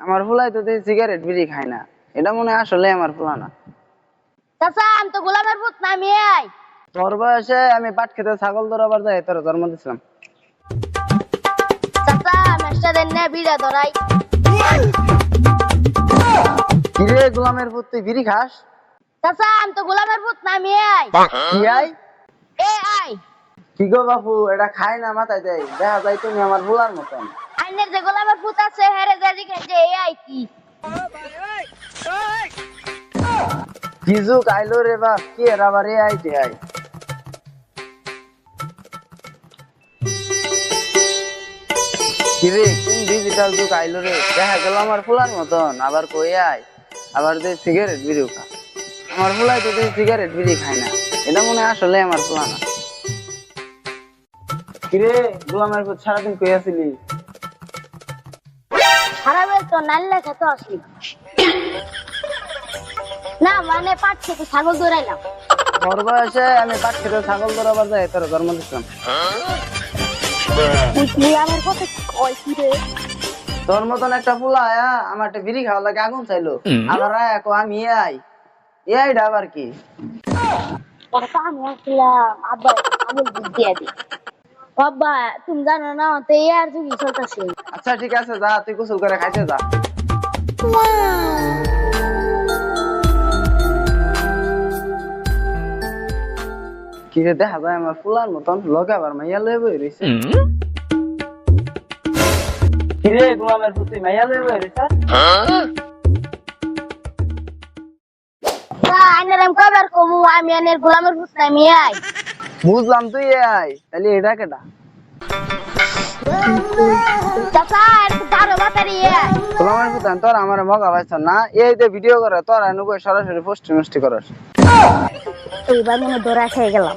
আমার ফুলাই তো সিগারেট বিড়ি খায় না। এটা মনে হয় আসলে আমার ফুলা না চাচা আমি তো গোলামের পুত না আমি আই তোর বয়সে আমি পাট খেতে ছাগল ধরাবার যাই তোর জন্ম দিছিলাম। চাচা মেসটা দেন না বিড়া ধরাই। কিরে গোলামের পুত তুই বিড়ি খাস? চাচা আমি তো গোলামের পুত না আমি আই কি আই? A I. কি গো বাপু এটা খায় না মাথায় দেয়। দেখা যায় তুমি আমার ফুলার মতন। আইনের যে গোলামের পুত আছে, হেরে যে জিজ্ঞেস যে এ আই কি? কিছু খাইলো রে কি আই কিরে ডিজিটাল যুগ আইলো রে? দেখা গেল আমার ফুলার মতন, আবার কই আয় আবার যে সিগারেট বিড়িও খা। আমার ফুলাই তো দেখি সিগারেট বিড়ি না। এটা মনে আসলে আমার ফুলা কিরে গোলামের সারাদিন কই আসিলি? সারা তো নাল্লা খেতে আসলি না মানে পাট থেকে ছাগল দৌড়াইলাম বয়সে আমি পাট খেতে ছাগল ধরাবার যাই তোর জন্ম দিচ্ছিলাম তুই আমার কথা কয় কি রে? তোর মতন একটা ফুলা আয়া আমার একটা বিড়ি খাওয়া লাগে আগুন চাইলো। আবার আয়া কো আমি আই এ আইডা আবার কি? আমি আসলাম আব্বা আমি দিয়ে বাবা তুমি জানো না তো এই আর যুগি চলতেছে? আচ্ছা ঠিক আছে যা তুই গোসল করে খাইতে যা। কি রে দেখা যায় আমার ফুলার মতন লগে আবার মাইয়া লয়ে বই রইছে। কি রে গোলামের পুতি মাইয়া লয়ে বই রইছে? আইনের আমি কবার কমু? আমি আইনের গোলামের পুত না বুঝলাম তুই আই তাহলে এটা কেটা চাচা বাতারি পুতান তোর আমার মগা পাইছ না এই যে ভিডিও করে তোর আনুকে সরাসরি পোস্ট মিষ্টি করস। এইবার মনে দৌড়া খেয়ে গেলাম।